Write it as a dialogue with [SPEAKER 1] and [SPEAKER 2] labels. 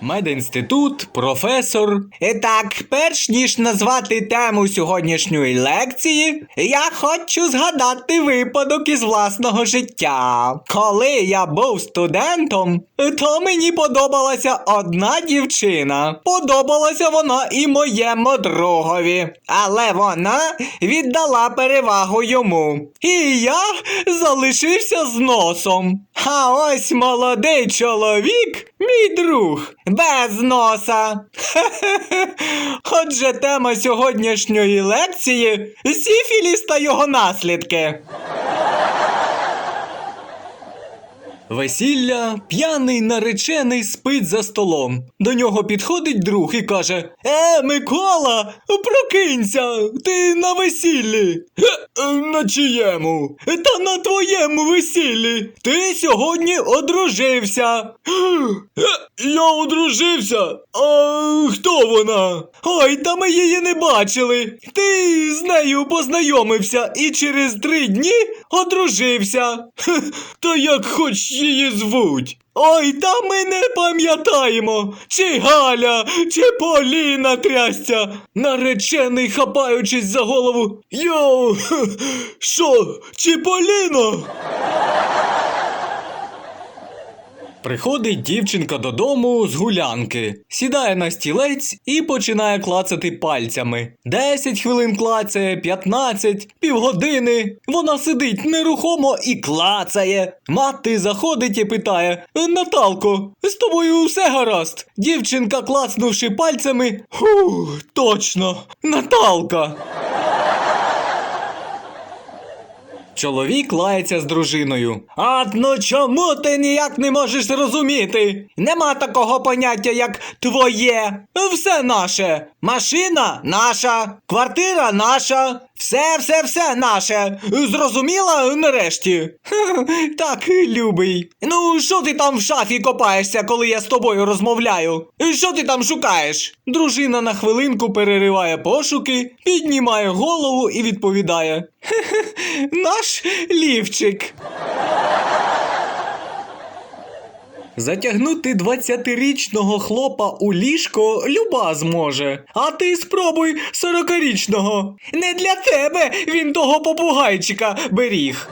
[SPEAKER 1] медінститут, професор. І так, перш ніж назвати тему сьогоднішньої лекції, я хочу згадати випадок із власного життя. Коли я був студентом, то мені подобалася одна дівчина. Подобалася вона і моєму другові. Але вона віддала перевагу йому. І я залишився з носом. А ось молодий чоловік, мій друг, без носа. Отже, тема сьогоднішньої лекції сіфіліс та його наслідки. Весілля, п'яний наречений спить за столом. До нього підходить друг і каже: Е, Микола, прокинься, ти на весіллі. «Е, е, На чиєму? Та на твоєму весіллі. Ти сьогодні одружився. «Е, Я одружився. А хто вона? Ой, та ми її не бачили. Ти з нею познайомився і через три дні одружився. Та як хоч її звуть. Ой, та ми не пам'ятаємо, чи Галя, чи Поліна трясця. Наречений, хапаючись за голову. Йоу, що, чи Поліна? Приходить дівчинка додому з гулянки, сідає на стілець і починає клацати пальцями. Десять хвилин клацає, 15, півгодини. Вона сидить нерухомо і клацає. Мати заходить і питає: Наталко, з тобою все гаразд. Дівчинка, клацнувши пальцями. Фу, точно, Наталка. Чоловік лається з дружиною. А ну чому ти ніяк не можеш зрозуміти? Нема такого поняття, як твоє. Все наше. Машина наша, квартира наша. Все, все, все наше. Зрозуміла нарешті? Так, любий. Ну, що ти там в шафі копаєшся, коли я з тобою розмовляю? Що ти там шукаєш? Дружина на хвилинку перериває пошуки, піднімає голову і відповідає: наш лівчик. Затягнути 20-річного хлопа у ліжко люба зможе. А ти спробуй 40-річного. Не для тебе він того попугайчика беріг.